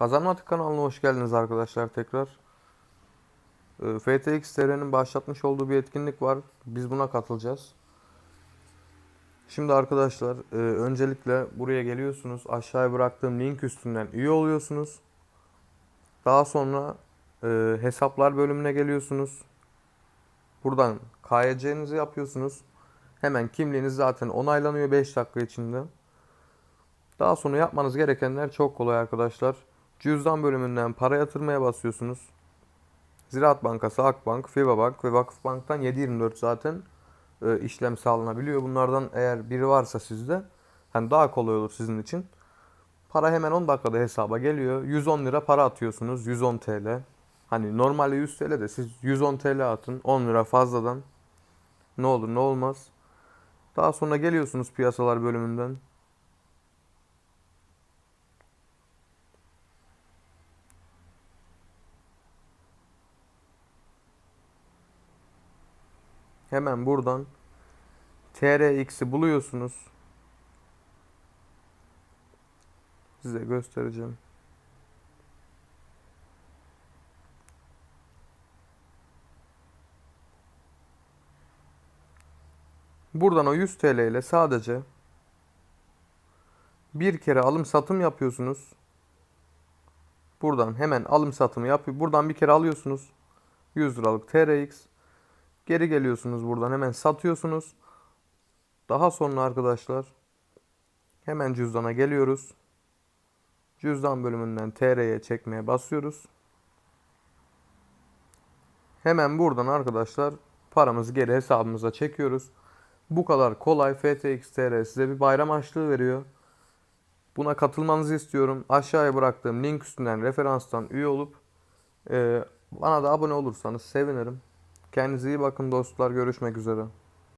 Kazanmatik kanalına hoş geldiniz arkadaşlar tekrar. Ee, FTX TR'nin başlatmış olduğu bir etkinlik var. Biz buna katılacağız. Şimdi arkadaşlar e, öncelikle buraya geliyorsunuz. Aşağıya bıraktığım link üstünden üye oluyorsunuz. Daha sonra e, hesaplar bölümüne geliyorsunuz. Buradan KYC'nizi yapıyorsunuz. Hemen kimliğiniz zaten onaylanıyor 5 dakika içinde. Daha sonra yapmanız gerekenler çok kolay arkadaşlar. Cüzdan bölümünden para yatırmaya basıyorsunuz. Ziraat Bankası, Akbank, FIBA ve Vakıfbank'tan 7.24 zaten e, işlem sağlanabiliyor. Bunlardan eğer biri varsa sizde hani daha kolay olur sizin için. Para hemen 10 dakikada hesaba geliyor. 110 lira para atıyorsunuz. 110 TL. Hani normalde 100 TL de siz 110 TL atın. 10 lira fazladan. Ne olur ne olmaz. Daha sonra geliyorsunuz piyasalar bölümünden. Hemen buradan TRX'i buluyorsunuz. Size göstereceğim. Buradan o 100 TL ile sadece bir kere alım satım yapıyorsunuz. Buradan hemen alım satımı yapıyor. Buradan bir kere alıyorsunuz. 100 liralık TRX. Geri geliyorsunuz buradan hemen satıyorsunuz. Daha sonra arkadaşlar hemen cüzdana geliyoruz. Cüzdan bölümünden TR'ye çekmeye basıyoruz. Hemen buradan arkadaşlar paramızı geri hesabımıza çekiyoruz. Bu kadar kolay FTX TR size bir bayram harçlığı veriyor. Buna katılmanızı istiyorum. Aşağıya bıraktığım link üstünden referanstan üye olup e, bana da abone olursanız sevinirim. Kendinize iyi bakın dostlar. Görüşmek üzere.